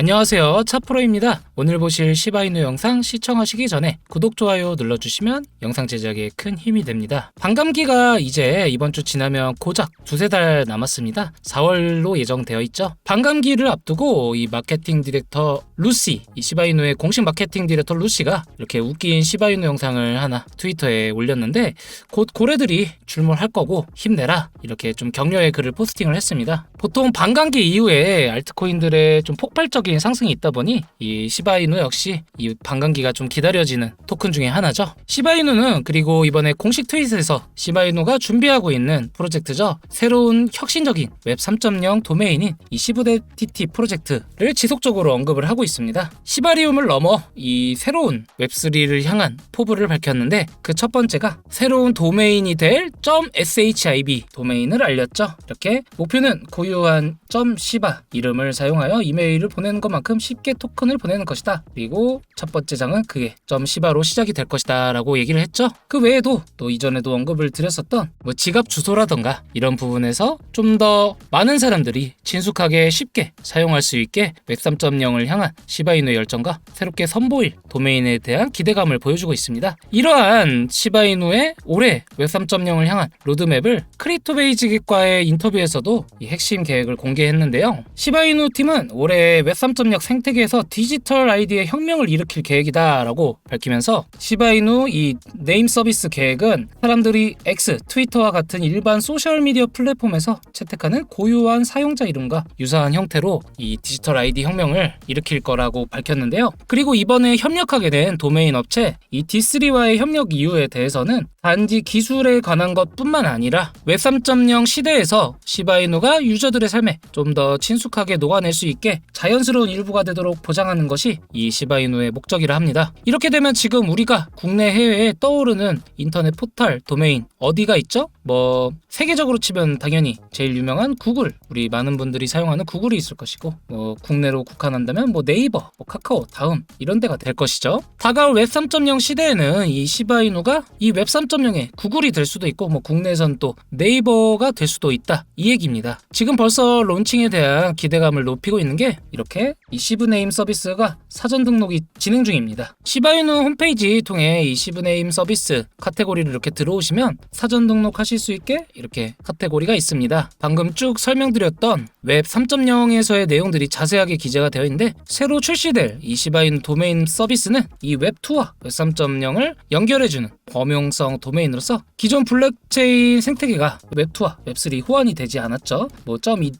안녕하세요. 차프로입니다. 오늘 보실 시바이누 영상 시청하시기 전에 구독, 좋아요 눌러주시면 영상 제작에 큰 힘이 됩니다. 반감기가 이제 이번 주 지나면 고작 두세 달 남았습니다. 4월로 예정되어 있죠. 반감기를 앞두고 이 마케팅 디렉터 루시, 이 시바이누의 공식 마케팅 디렉터 루시가 이렇게 웃긴 시바이누 영상을 하나 트위터에 올렸는데 곧 고래들이 출몰할 거고 힘내라 이렇게 좀 격려의 글을 포스팅을 했습니다. 보통 반감기 이후에 알트코인들의 좀 폭발적인 상승이 있다 보니 이 시바이누 역시 이 반감기가 좀 기다려지는 토큰 중에 하나죠. 시바이누는 그리고 이번에 공식 트윗에서 시바이누가 준비하고 있는 프로젝트죠. 새로운 혁신적인 웹 3.0 도메인인 이 시부데 TT 프로젝트를 지속적으로 언급을 하고 있습니다. 시바리움을 넘어 이 새로운 웹3를 향한 포부를 밝혔는데 그 첫 번째가 새로운 도메인이 될 .shib 도메인을 알렸죠. 이렇게 목표는 고유한 .시바 이름을 사용하여 이메일을 보내는 것만큼 쉽게 토큰을 보내는 것이다. 그리고 첫 번째 장은 그게 .시바로 시작이 될 것이다 라고 얘기를 했죠. 그 외에도 또 이전에도 언급을 드렸었던 뭐 지갑 주소라던가 이런 부분에서 좀 더 많은 사람들이 친숙하게 쉽게 사용할 수 있게 웹 3.0을 향한 시바이누의 열정과 새롭게 선보일 도메인에 대한 기대감을 보여주고 있습니다. 이러한 시바이누의 올해 웹 3.0을 향한 로드맵을 크리토베이직과의 인터뷰에서도 이 핵심 계획을 공개했는데요. 시바이누 팀은 올해 웹3.0 생태계에서 디지털 아이디의 혁명을 일으킬 계획이다라고 밝히면서 시바이누 이 네임 서비스 계획은 사람들이 X, 트위터와 같은 일반 소셜 미디어 플랫폼에서 채택하는 고유한 사용자 이름과 유사한 형태로 이 디지털 아이디 혁명을 일으킬 거라고 밝혔는데요. 그리고 이번에 협력하게 된 도메인 업체 이 D3와의 협력 이유에 대해서는 단지 기술에 관한 것뿐만 아니라 웹 3.0 시대에서 시바이누가 유저들의 삶에 좀 더 친숙하게 녹아낼 수 있게 자연스러운 일부가 되도록 보장하는 것이 이 시바이누의 목적이라 합니다. 이렇게 되면 지금 우리가 국내 해외에 떠오르는 인터넷 포털 도메인 어디가 있죠? 뭐 세계적으로 치면 당연히 제일 유명한 구글 우리 많은 분들이 사용하는 구글이 있을 것이고 뭐 국내로 국한한다면 뭐 네이버, 뭐 카카오, 다음 이런 데가 될 것이죠. 다가올 웹 3.0 시대에는 이 시바이누가 이 웹 3.0의 구글이 될 수도 있고 뭐 국내에선 또 네이버가 될 수도 있다 이 얘기입니다. 지금 벌써 론칭에 대한 기대감을 높이고 있는 게 이렇게 이 시브네임 서비스가 사전 등록이 진행 중입니다. 시바이누 홈페이지 통해 이 시브네임 서비스 카테고리를 이렇게 들어오시면 사전 등록하실 수 있게 이렇게 카테고리가 있습니다. 방금 쭉 설명드렸던 웹 3.0에서의 내용들이 자세하게 기재가 되어 있는데 새로 출시될 이 시바이누 도메인 서비스는 이 웹2와 웹 3.0을 연결해주는 범용성 도메인으로서 기존 블록체인 생태계가 웹2와 웹3 호환이 되지 않았죠. 뭐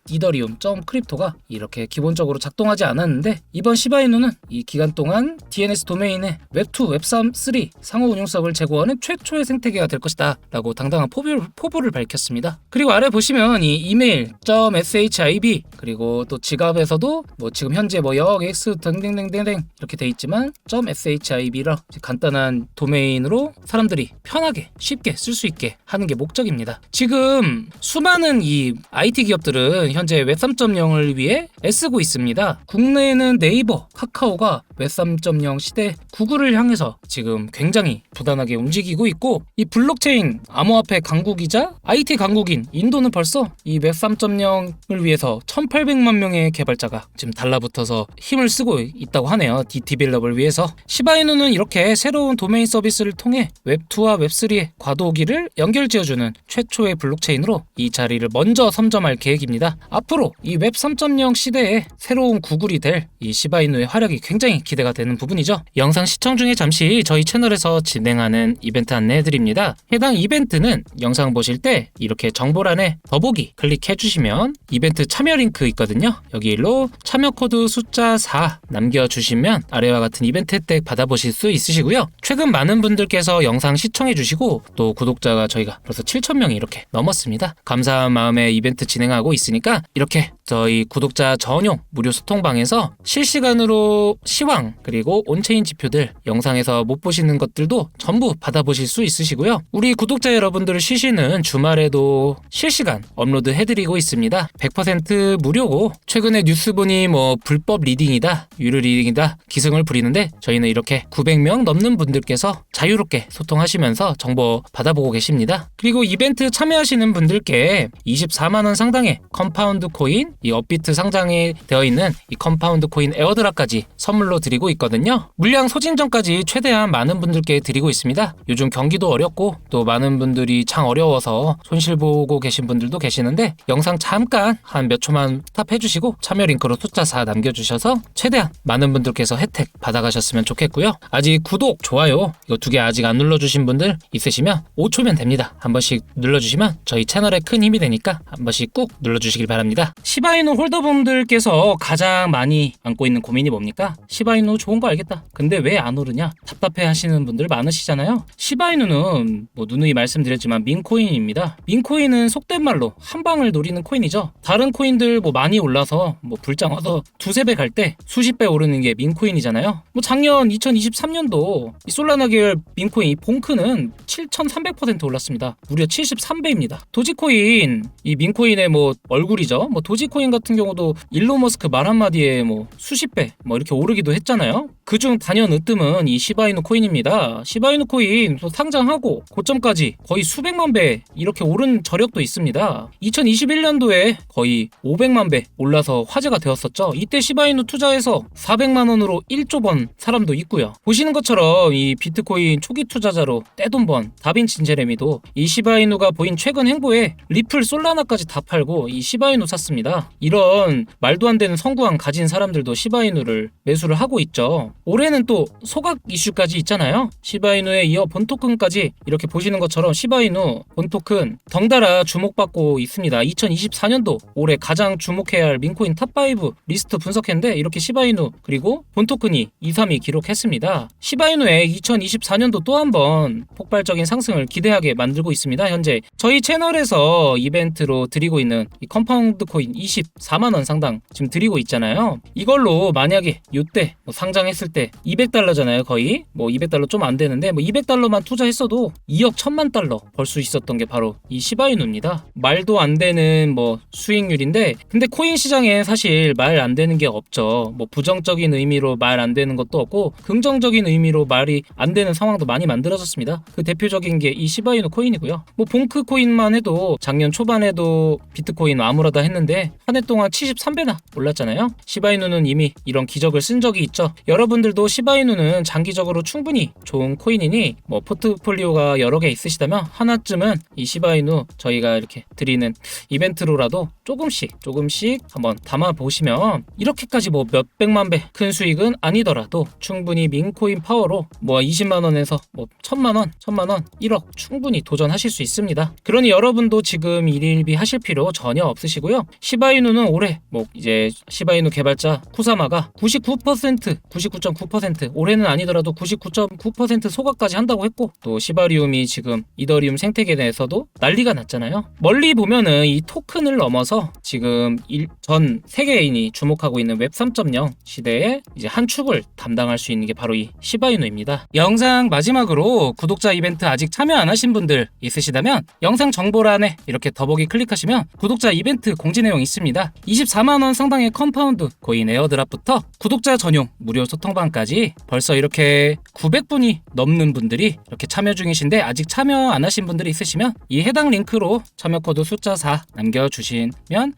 이더리움, 크립토가 이렇게 기본적으로 작동하지 않았는데 이번 시바이누는 이 기간 동안 DNS 도메인에 웹2, 웹3, 3 상호 운용성을 제공하는 최초의 생태계가 될 것이다 라고 당당한 포부를, 포부를 밝혔습니다. 그리고 아래 보시면 이 이메일 .shib 그리고 또 지갑에서도 뭐 지금 현재 뭐 역, x 등등등등등 이렇게 돼 있지만 .shib라 간단한 도메인으로 사 람들이 편하게 쉽게 쓸 수 있게 하는 게 목적입니다. 지금 수많은 이 IT 기업들은 현재 웹 3.0을 위해 애쓰고 있습니다. 국내에는 네이버, 카카오가 웹 3.0 시대 구글을 향해서 지금 굉장히 부단하게 움직이고 있고 이 블록체인 암호화폐 강국이자 IT 강국인 인도는 벌써 이 웹 3.0을 위해서 1,800만 명의 개발자가 지금 달라붙어서 힘을 쓰고 있다고 하네요. 디 디벨롭을 위해서 시바이누는 이렇게 새로운 도메인 서비스를 통해 웹2와 웹3의 과도기를 연결 지어주는 최초의 블록체인으로 이 자리를 먼저 선점할 계획입니다. 앞으로 이 웹 3.0 시대에 새로운 구글이 될 이 시바이누의 활약이 굉장히 기대가 되는 부분이죠. 영상 시청 중에 잠시 저희 채널에서 진행하는 이벤트 안내해드립니다. 해당 이벤트는 영상 보실 때 이렇게 정보란에 더보기 클릭해 주시면 이벤트 참여 링크 있거든요. 여기로 참여 코드 숫자 4 남겨주시면 아래와 같은 이벤트 혜택 받아보실 수 있으시고요. 최근 많은 분들께서 영상 시청해 주시고 또 구독자가 저희가 벌써 7,000명이 이렇게 넘었습니다. 감사한 마음에 이벤트 진행하고 있으니까 이렇게 저희 구독자 전용 무료 소통방에서 실시간으로 시황 호황 그리고 온체인 지표들 영상에서 못 보시는 것들도 전부 받아보실 수 있으시고요. 우리 구독자 여러분들 쉬시는 주말에도 실시간 업로드 해드리고 있습니다. 100% 무료고 최근에 뉴스 보니 뭐 불법 리딩이다, 유료 리딩이다 기승을 부리는데 저희는 이렇게 900명 넘는 분들께서 자유롭게 소통하시면서 정보 받아보고 계십니다. 그리고 이벤트 참여하시는 분들께 24만 원 상당의 컴파운드 코인, 이 업비트 상장에 되어 있는 이 컴파운드 코인 에어드랍까지 선물로 드 리고 있거든요. 물량 소진 전까지 최대한 많은 분들께 드리고 있습니다. 요즘 경기도 어렵고 또 많은 분들이 장 어려워서 손실 보고 계신 분들도 계시는데 영상 잠깐 한 몇 초만 탑해 주시고 참여 링크로 숫자 4 남겨 주셔서 최대한 많은 분들께서 혜택 받아 가셨으면 좋겠고요. 아직 구독, 좋아요 이거 두 개 아직 안 눌러 주신 분들 있으시면 5초면 됩니다. 한 번씩 눌러 주시면 저희 채널에 큰 힘이 되니까 한 번씩 꾹 눌러 주시길 바랍니다. 시바이누 홀더분들께서 가장 많이 안고 있는 고민이 뭡니까? 시바이 누 좋은 거 알겠다. 근데 왜 안 오르냐? 답답해 하시는 분들 많으시잖아요. 시바이누는 뭐 누누이 말씀드렸지만 민코인입니다. 민코인은 속된 말로 한 방을 노리는 코인이죠. 다른 코인들 뭐 많이 올라서 뭐 불장 와서 두세 배 갈 때 수십 배 오르는 게 민코인이잖아요. 뭐 작년 2023년도 이 솔라나 계열 민코인 이 봉크는 7,300% 올랐습니다. 무려 73배입니다. 도지코인 이 민코인의 뭐 얼굴이죠. 뭐 도지코인 같은 경우도 일론 머스크 말 한마디에 뭐 수십 배 뭐 이렇게 오르기도 했 잖아요. 그중 단연 으뜸은 이 시바이누 코인입니다. 시바이누 코인 또 상장하고 고점까지 거의 수백만 배 이렇게 오른 저력도 있습니다. 2021년도에 거의 500만 배 올라서 화제가 되었었죠. 이때 시바이누 투자해서 400만 원으로 1조 번 사람도 있고요. 보시는 것처럼 이 비트코인 초기 투자자로 떼돈 번 다빈친 제레미도 이 시바이누가 보인 최근 행보에 리플 솔라나까지 다 팔고 이 시바이누 샀습니다. 이런 말도 안 되는 성구함 가진 사람들도 시바이누를 매수를 하고 있죠. 올해는 또 소각 이슈까지 있잖아요. 시바이누에 이어 본토큰까지 이렇게 보시는 것처럼 시바이누 본토큰 덩달아 주목받고 있습니다. 2024년도 올해 가장 주목해야 할 민코인 탑5 리스트 분석했는데 이렇게 시바이누 그리고 본토큰이 2, 3위 기록했습니다. 시바이누의 2024년도 또 한 번 폭발적인 상승을 기대하게 만들고 있습니다. 현재 저희 채널에서 이벤트로 드리고 있는 이 컴파운드 코인 24만 원 상당 지금 드리고 있잖아요. 이걸로 만약에 이때 뭐 상장했을 때 200달러잖아요, 거의. 뭐 200달러 좀 안 되는데 뭐 200달러만 투자했어도 2억 1000만 달러 벌 수 있었던 게 바로 이 시바이누입니다. 말도 안 되는 뭐 수익률인데 근데 코인 시장에 사실 말 안 되는 게 없죠. 뭐 부정적인 의미로 말 안 되는 것도 없고 긍정적인 의미로 말이 안 되는 상황도 많이 만들어졌습니다. 그 대표적인 게 이 시바이누 코인이고요. 뭐 봉크 코인만 해도 작년 초반에도 비트코인 아무러다 했는데 한 해 동안 73배나 올랐잖아요. 시바이누는 이미 이런 기적을 쓴 적이 있죠. 여러분들도 시바이누는 장기적으로 충분히 좋은 코인이니 뭐 포트폴리오가 여러 개 있으시다면 하나쯤은 이 시바이누 저희가 이렇게 드리는 이벤트로라도 조금씩 조금씩 한번 담아 보시면 이렇게까지 뭐 몇백만 배 큰 수익은 아니더라도 충분히 민코인 파워로 뭐 20만 원에서 뭐 천만 원, 천만 원, 1억 충분히 도전하실 수 있습니다. 그러니 여러분도 지금 일일비 하실 필요 전혀 없으시고요. 시바이누는 올해 뭐 이제 시바이누 개발자 쿠사마가 99% 99.9% 올해는 아니더라도 99.9% 소각까지 한다고 했고 또 시바리움이 지금 이더리움 생태계 내에서도 난리가 났잖아요. 멀리 보면은 이 토큰을 넘어서 지금 일, 전 세계인이 주목하고 있는 웹 3.0 시대에 이제 한 축을 담당할 수 있는 게 바로 이 시바이누입니다. 영상 마지막으로 구독자 이벤트 아직 참여 안 하신 분들 있으시다면 영상 정보란에 이렇게 더보기 클릭하시면 구독자 이벤트 공지 내용 있습니다. 24만 원 상당의 컴파운드 코인 에어드랍부터 구독자 전용 무료 소통방까지 벌써 이렇게 900분이 넘는 분들이 이렇게 참여 중이신데 아직 참여 안 하신 분들이 있으시면 이 해당 링크로 참여 코드 숫자 4 남겨주시면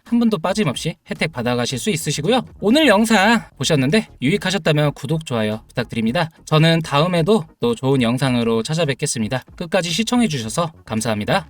한 분도 빠짐없이 혜택 받아가실 수 있으시고요. 오늘 영상 보셨는데 유익하셨다면 구독, 좋아요 부탁드립니다. 저는 다음에도 또 좋은 영상으로 찾아뵙겠습니다. 끝까지 시청해주셔서 감사합니다.